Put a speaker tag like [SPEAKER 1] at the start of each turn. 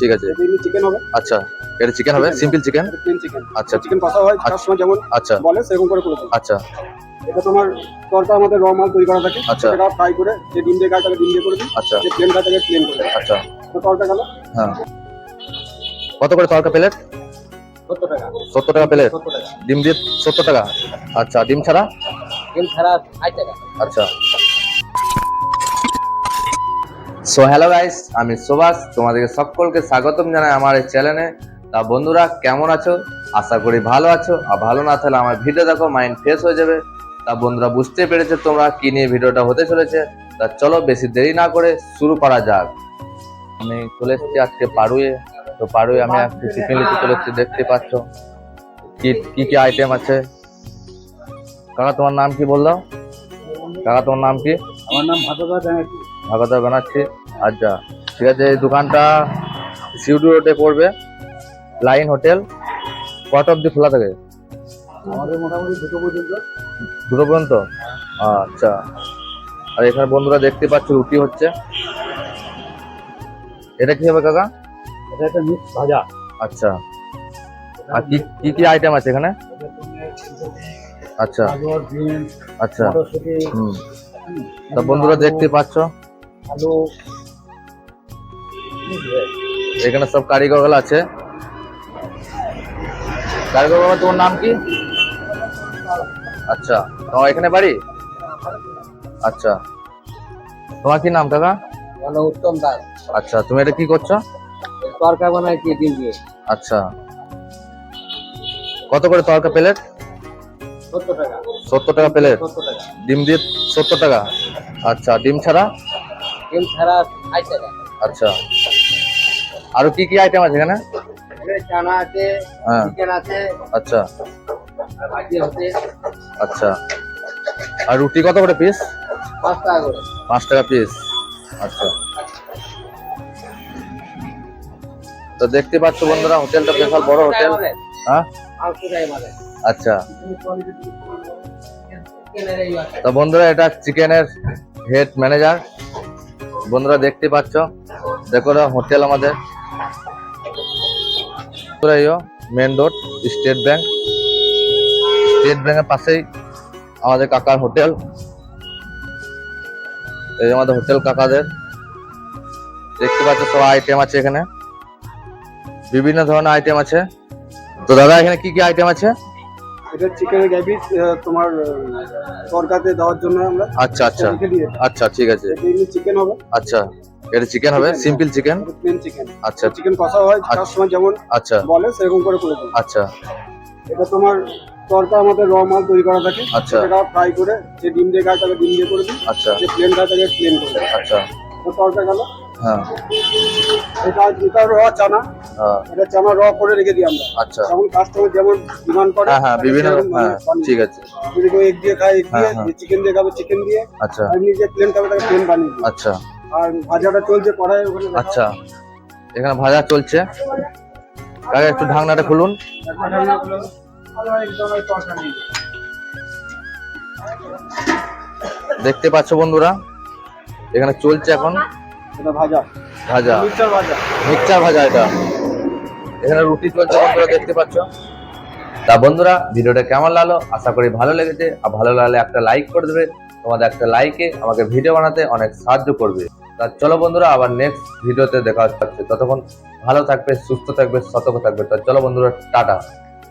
[SPEAKER 1] ঠিক আছে।
[SPEAKER 2] এটা চিকেন হবে।
[SPEAKER 1] আচ্ছা এটা চিকেন হবে? সিম্পল চিকেন
[SPEAKER 2] প্লেন চিকেন
[SPEAKER 1] আচ্ছা।
[SPEAKER 2] চিকেন কষা হয়
[SPEAKER 1] আচ্ছা।
[SPEAKER 2] সময় যেমন
[SPEAKER 1] আচ্ছা।
[SPEAKER 2] বলে সেরকম করে করে দেবো।
[SPEAKER 1] আচ্ছা।
[SPEAKER 2] এটা তোমার তরকা আমাদের র মাল তৈরি করা থাকে।
[SPEAKER 1] আচ্ছা।
[SPEAKER 2] সেটা ফ্রাই করে যে ডিম দিয়ে খায় ডিম দিয়ে করে দিই
[SPEAKER 1] আচ্ছা।
[SPEAKER 2] যে প্লেন তাকে প্লেন করে দিই
[SPEAKER 1] আচ্ছা।
[SPEAKER 2] তো তরকা গেল।
[SPEAKER 1] হ্যাঁ। কত করে তরকা প্লেট
[SPEAKER 2] সত্তর টাকা।
[SPEAKER 1] সত্তর টাকা প্লেট ডিম দিয়ে সত্তর টাকা? আচ্ছা ডিম ছাড়া?
[SPEAKER 2] ডিম ছাড়া ষাট টাকা।
[SPEAKER 1] আচ্ছা। সো হ্যালো গাইস আমি সুভাষ তোমাদেরকে সকলকে স্বাগতম জানাই আমার এই চ্যানেলে তা বন্ধুরা কেমন আছো? আশা করি ভালো আছো। আর ভালো না থাকলে আমার ভিডিও দেখো মাইন্ড ফ্রেশ হয়ে যাবে। তা বন্ধুরা বুঝতে পেরেছে তোমরা কি নিয়ে ভিডিওটা হতে চলেছে? তা চলো বেশি দেরি না করে শুরু করা যাক। আমি চলে এসেছি আজকে পাড়ুয়ে তো পাড়ুয়ে আমি আজকে চিকেন লিচি চলে এসেছি দেখতে পাচ্ছ। কি কি কি আইটেম আছে? কাকা তোমার নাম কি বলল? কাকা তোমার নাম কি?
[SPEAKER 2] আমার নাম ভাতদা ব্যানার্জি।
[SPEAKER 1] ভাগতা বানাচ্ছি আচ্ছা ঠিক আছে এই দোকানটা সিউডি রোডে পড়বে লাইন হোটেল কটা অব্দি খোলা থাকে।
[SPEAKER 2] আমাদের মোটামুটি দুটো পর্যন্ত।
[SPEAKER 1] দুটো পর্যন্ত? আচ্ছা আর এখানে বন্ধুরা দেখতে পাচ্ছ রুটি হচ্ছে। এটা কি হবে কাকা?
[SPEAKER 2] এটা একটা মিক্স ভাজা।
[SPEAKER 1] আচ্ছা আর কি কি কি আইটেম আছে এখানে? আচ্ছা আচ্ছা হুম। তা বন্ধুরা দেখতে পাচ্ছ।
[SPEAKER 2] আলু
[SPEAKER 1] এখানে সব কারিগরগুলো আছে। কারিগর তোমার নাম কি? আচ্ছা তোমার এখানে বাড়ি? আচ্ছা। তোমার কি নাম কাকা?
[SPEAKER 2] উত্তম দাস।
[SPEAKER 1] আচ্ছা তুমি এটা কি করছ?
[SPEAKER 2] তরকা বানায় কি ডিম দিয়ে।
[SPEAKER 1] আচ্ছা। কত করে তরকা প্লেট?
[SPEAKER 2] সত্তর টাকা।
[SPEAKER 1] সত্তর টাকা প্লেট? ডিম দিয়ে সত্তর টাকা? আচ্ছা ডিম ছাড়া?
[SPEAKER 2] ডিম ছাড়া ষাট টাকা।
[SPEAKER 1] আচ্ছা। আরও কি কি আইটেম আছে এখানে?
[SPEAKER 2] চানা আছে
[SPEAKER 1] হ্যাঁ।
[SPEAKER 2] চিকেন আছে
[SPEAKER 1] আচ্ছা। আচ্ছা। আর রুটি কত করে পিস
[SPEAKER 2] পাঁচ টাকা করে।
[SPEAKER 1] পাঁচ টাকা পিস আচ্ছা। তো দেখতে পাচ্ছ বন্ধুরা হোটেলটা বিশাল বড় হোটেল। হ্যাঁ? আচ্ছা। তো বন্ধুরা এটা চিকেনের হেড ম্যানেজার। বন্ধুরা দেখতে পাচ্ছ? দেখো হোটেল আমাদের। Main road state bank state ব্যাংকের পাশেই আমাদের কাকার হোটেল এই আমাদের হোটেল কাকাদের। দেখতে পাচ্ছ সব আইটেম আছে এখানে। বিভিন্ন ধরনের আইটেম আছে। তো দাদা এখানে কি কি আইটেম আছে?
[SPEAKER 2] এটা চিকেনের গ্রেভি তোমার তরকাতে দেওয়ার জন্য আমরা
[SPEAKER 1] আচ্ছা আচ্ছা। আচ্ছা ঠিক আছে।
[SPEAKER 2] চিকেন হবে।
[SPEAKER 1] আচ্ছা। এটা চিকেন হবে সিম্পল চিকেন
[SPEAKER 2] প্লেন চিকেন
[SPEAKER 1] আচ্ছা।
[SPEAKER 2] চিকেন কষা হয় তার সময় যেমন
[SPEAKER 1] আচ্ছা।
[SPEAKER 2] বলে সেরকম করে করে দেবো।
[SPEAKER 1] আচ্ছা।
[SPEAKER 2] এটা তোমার তরকা আমাদের র মাল তৈরি করা থাকে।
[SPEAKER 1] আচ্ছা।
[SPEAKER 2] সেটা ফ্রাই করে যে ডিম দিয়ে খায় তাকে ডিম দিয়ে করে দিই।
[SPEAKER 1] আচ্ছা।
[SPEAKER 2] যে প্লেন খায় তাকে প্লেন করে
[SPEAKER 1] আচ্ছা।
[SPEAKER 2] তো তরকা গেল।
[SPEAKER 1] হ্যাঁ।
[SPEAKER 2] এটা এটা র চানা।
[SPEAKER 1] হ্যাঁ।
[SPEAKER 2] এটা চানা র করে রেখে দিই আমরা।
[SPEAKER 1] আচ্ছা।
[SPEAKER 2] যেমন কাস্টমার যেমন ডিমান্ড করে
[SPEAKER 1] হ্যাঁ হ্যাঁ বিভিন্ন হ্যাঁ ঠিক আছে।
[SPEAKER 2] যদি কেউ দিয়ে খায় দিয়ে
[SPEAKER 1] হ্যাঁ, হ্যাঁ।
[SPEAKER 2] চিকেন দিয়ে খাবে চিকেন দিয়ে।
[SPEAKER 1] আচ্ছা।
[SPEAKER 2] আর যে প্লেন খাবে তাকে প্লেন বানিয়ে
[SPEAKER 1] আচ্ছা।
[SPEAKER 2] আর ভাজাটা চলছে কড়াই ওখানে
[SPEAKER 1] আচ্ছা। এখানে ভাজা চলছে। কাকা একটু ঢাকনাটা খুলুন। দেখতে পাচ্ছ বন্ধুরা এখানে চলছে এখন
[SPEAKER 2] ভাজা। ভাজা।
[SPEAKER 1] মিক্সচার ভাজা এটা। এখানে রুটি চলছে বন্ধুরা দেখতে পাচ্ছ। তা বন্ধুরা ভিডিওটা কেমন লাগল? আশা করি ভালো লেগেছে। আর ভালো লাগলে একটা লাইক করে দেবে। তোমাদের একটা লাইকে আমাকে ভিডিও বানাতে অনেক সাহায্য করবে। তা চলো বন্ধুরা, আবার নেক্সট ভিডিওতে দেখা হচ্ছে। ততক্ষণ ভালো থাকবে, সুস্থ থাকবে, সতর্ক থাকবে। তা চলো বন্ধুরা, টাটা।